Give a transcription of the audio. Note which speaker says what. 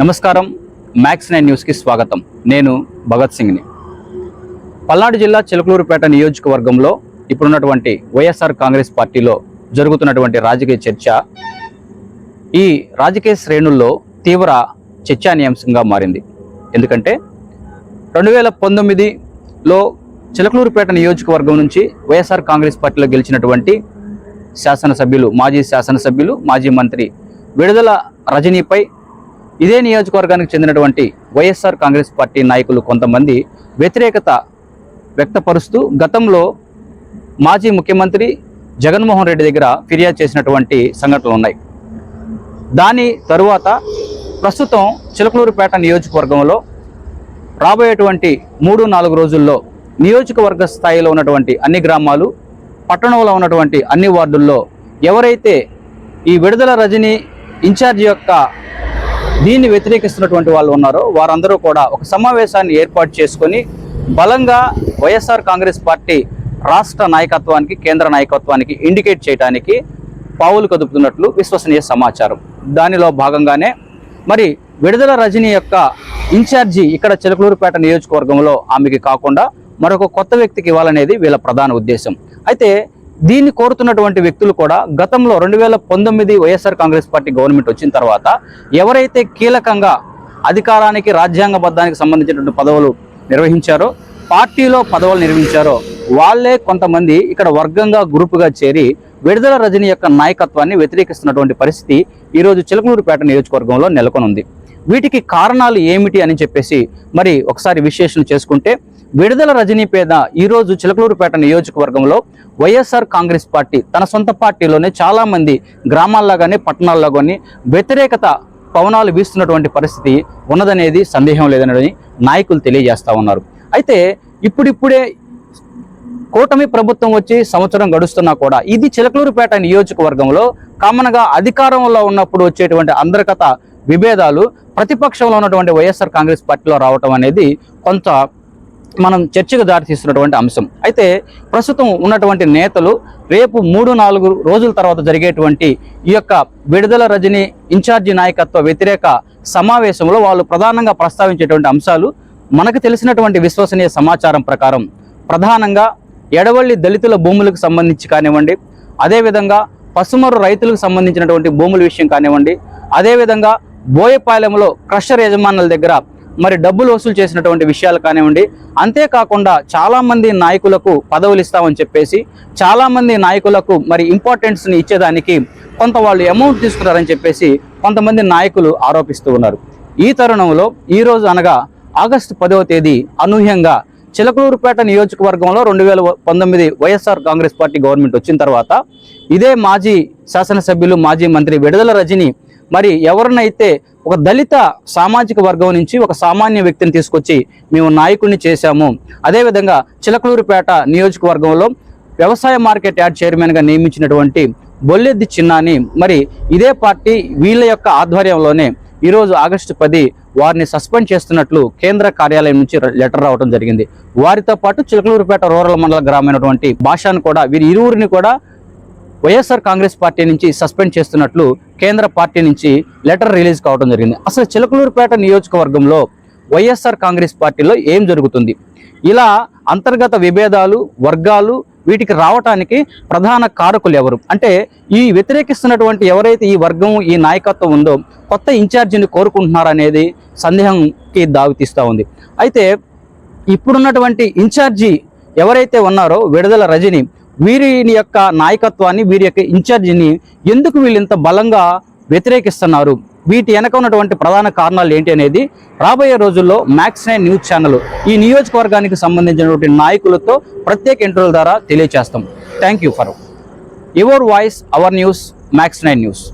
Speaker 1: నమస్కారం. Max nine న్యూస్కి స్వాగతం. నేను భగత్ సింగ్ని. పల్నాడు జిల్లా చిలకలూరుపేట నియోజకవర్గంలో ఇప్పుడున్నటువంటి వైఎస్ఆర్ కాంగ్రెస్ పార్టీలో జరుగుతున్నటువంటి రాజకీయ చర్చ ఈ రాజకీయ శ్రేణుల్లో తీవ్ర చర్చానీయాంశంగా మారింది. ఎందుకంటే రెండు వేల పంతొమ్మిదిలో చిలకలూరుపేట నియోజకవర్గం నుంచి వైఎస్ఆర్ కాంగ్రెస్ పార్టీలో గెలిచినటువంటి శాసనసభ్యులు మాజీ శాసనసభ్యులు మాజీ మంత్రి విడుదల రజనీపై ఇదే నియోజకవర్గానికి చెందినటువంటి వైఎస్ఆర్ కాంగ్రెస్ పార్టీ నాయకులు కొంతమంది వ్యతిరేకత వ్యక్తపరుస్తూ గతంలో మాజీ ముఖ్యమంత్రి జగన్మోహన్ రెడ్డి దగ్గర ఫిర్యాదు చేసినటువంటి సంఘటనలు ఉన్నాయి. దాని తరువాత ప్రస్తుతం చిలకలూరుపేట నియోజకవర్గంలో రాబోయేటువంటి మూడు నాలుగు రోజుల్లో నియోజకవర్గ స్థాయిలో ఉన్నటువంటి అన్ని గ్రామాలు పట్టణంలో ఉన్నటువంటి అన్ని వార్డుల్లో ఎవరైతే ఈ విడుదల రజనీ ఇన్ఛార్జ్ యొక్క దీన్ని వ్యతిరేకిస్తున్నటువంటి వాళ్ళు ఉన్నారు. వారందరూ కూడా ఒక సమావేశాన్ని ఏర్పాటు చేసుకొని బలంగా వైఎస్ఆర్ కాంగ్రెస్ పార్టీ రాష్ట్ర నాయకత్వానికి కేంద్ర నాయకత్వానికి ఇండికేట్ చేయడానికి పావులు కదుపుతున్నట్లు విశ్వసనీయ సమాచారం. దానిలో భాగంగానే మరి విడుదల రజని యొక్క ఇన్ఛార్జి ఇక్కడ చిలకలూరుపేట నియోజకవర్గంలో ఆమెకి కాకుండా మరొక కొత్త వ్యక్తికి ఇవ్వాలనేది వీళ్ళ ప్రధాన ఉద్దేశం. అయితే దీన్ని కోరుతున్నటువంటి వ్యక్తులు కూడా గతంలో రెండు వేల పంతొమ్మిది వైఎస్ఆర్ కాంగ్రెస్ పార్టీ గవర్నమెంట్ వచ్చిన తర్వాత ఎవరైతే కీలకంగా అధికారానికి రాజ్యాంగబద్ధానికి సంబంధించినటువంటి పదవులు నిర్వహించారో పార్టీలో పదవులు నిర్వహించారో వాళ్ళే కొంతమంది ఇక్కడ వర్గంగా గ్రూపుగా చేరి విడుదల రజని యొక్క నాయకత్వాన్ని వ్యతిరేకిస్తున్నటువంటి పరిస్థితి ఈరోజు చిలకలూరుపేట నియోజకవర్గంలో నెలకొనుంది. వీటికి కారణాలు ఏమిటి అని చెప్పేసి మరి ఒకసారి విశ్లేషణ చేసుకుంటే విడుదల రజనీ పేద ఈరోజు చిలకలూరుపేట నియోజకవర్గంలో వైఎస్ఆర్ కాంగ్రెస్ పార్టీ తన సొంత పార్టీలోనే చాలామంది గ్రామాల్లో కానీ పట్టణాల్లో కానీ వ్యతిరేకత పవనాలు వీస్తున్నటువంటి పరిస్థితి ఉన్నదనేది సందేహం లేదనేది నాయకులు తెలియజేస్తూ ఉన్నారు. అయితే ఇప్పుడిప్పుడే కూటమి ప్రభుత్వం వచ్చి సంవత్సరం గడుస్తున్నా కూడా ఇది చిలకలూరుపేట నియోజకవర్గంలో కామన్గా అధికారంలో ఉన్నప్పుడు వచ్చేటువంటి అందరికత విభేదాలు ప్రతిపక్షంలో ఉన్నటువంటి వైఎస్ఆర్ కాంగ్రెస్ పార్టీలో రావటం అనేది కొంత మనం చర్చకు దారితీస్తున్నటువంటి అంశం. అయితే ప్రస్తుతం ఉన్నటువంటి నేతలు రేపు మూడు నాలుగు రోజుల తర్వాత జరిగేటువంటి ఈ యొక్క విడుదల రజని ఇన్ఛార్జి నాయకత్వ వ్యతిరేక సమావేశంలో వాళ్ళు ప్రధానంగా ప్రస్తావించేటువంటి అంశాలు మనకు తెలిసినటువంటి విశ్వసనీయ సమాచారం ప్రకారం ప్రధానంగా ఎడవల్లి దళితుల భూములకు సంబంధించి కానివ్వండి అదేవిధంగా పసుమరు రైతులకు సంబంధించినటువంటి భూముల విషయం కానివ్వండి అదేవిధంగా బోయపాలెంలో క్రషర్ యజమానుల దగ్గర మరి డబ్బులు వసూలు చేసినటువంటి విషయాలు కానివ్వండి అంతేకాకుండా చాలామంది నాయకులకు పదవులు ఇస్తామని చెప్పేసి చాలామంది నాయకులకు మరి ఇంపార్టెన్స్ని ఇచ్చేదానికి కొంత వాళ్ళు అమౌంట్ తీసుకున్నారని చెప్పేసి కొంతమంది నాయకులు ఆరోపిస్తూ ఉన్నారు. ఈ తరుణంలో ఈరోజు అనగా ఆగస్టు పదవ తేదీ అనూహ్యంగా చిలకలూరుపేట నియోజకవర్గంలో రెండు వేల పంతొమ్మిది వైఎస్ఆర్ కాంగ్రెస్ పార్టీ గవర్నమెంట్ వచ్చిన తర్వాత ఇదే మాజీ శాసనసభ్యులు మాజీ మంత్రి విడుదల రజని మరి ఎవరినైతే ఒక దళిత సామాజిక వర్గం నుంచి ఒక సామాన్య వ్యక్తిని తీసుకొచ్చి మేము నాయకుడిని చేశాము అదేవిధంగా చిలకలూరుపేట నియోజకవర్గంలో వ్యవసాయ మార్కెట్ యార్డ్ చైర్మన్గా నియమించినటువంటి బొల్లెద్ది చిన్నాని మరి ఇదే పార్టీ వీళ్ళ యొక్క ఆధ్వర్యంలోనే ఈరోజు ఆగస్టు పది వారిని సస్పెండ్ చేస్తున్నట్లు కేంద్ర కార్యాలయం నుంచి లెటర్ రావడం జరిగింది. వారితో పాటు చిలకలూరుపేట రూరల్ మండల గ్రామైనటువంటి భాషను కూడా వీరి ఇరువురిని కూడా వైఎస్ఆర్ కాంగ్రెస్ పార్టీ నుంచి సస్పెండ్ చేస్తున్నట్లు కేంద్ర పార్టీ నుంచి లెటర్ రిలీజ్ కావడం జరిగింది. అసలు చిలకలూరుపేట నియోజకవర్గంలో వైఎస్ఆర్ కాంగ్రెస్ పార్టీలో ఏం జరుగుతుంది? ఇలా అంతర్గత విభేదాలు వర్గాలు వీటికి రావటానికి ప్రధాన కారకులు ఎవరు? అంటే ఈ వ్యతిరేకిస్తున్నటువంటి ఎవరైతే ఈ వర్గం ఈ నాయకత్వం ఉందో కొత్త ఇన్ఛార్జిని కోరుకుంటున్నారనేది సందేహంకి దావితీస్తూ ఉంది. అయితే ఇప్పుడున్నటువంటి ఇన్ఛార్జి ఎవరైతే ఉన్నారో విడుదల రజని వీరిని యొక్క నాయకత్వాన్ని వీరి యొక్క ఇన్ఛార్జిని ఎందుకు వీళ్ళు ఇంత బలంగా వ్యతిరేకిస్తున్నారు? వీటి వెనక ఉన్నటువంటి ప్రధాన కారణాలు ఏంటి అనేది రాబోయే రోజుల్లో మ్యాక్స్ నైన్ న్యూస్ ఛానల్ ఈ నియోజకవర్గానికి సంబంధించినటువంటి నాయకులతో ప్రత్యేక ఇంటర్వ్యూల ద్వారా తెలియజేస్తాం thank you for your voice our news max nine news.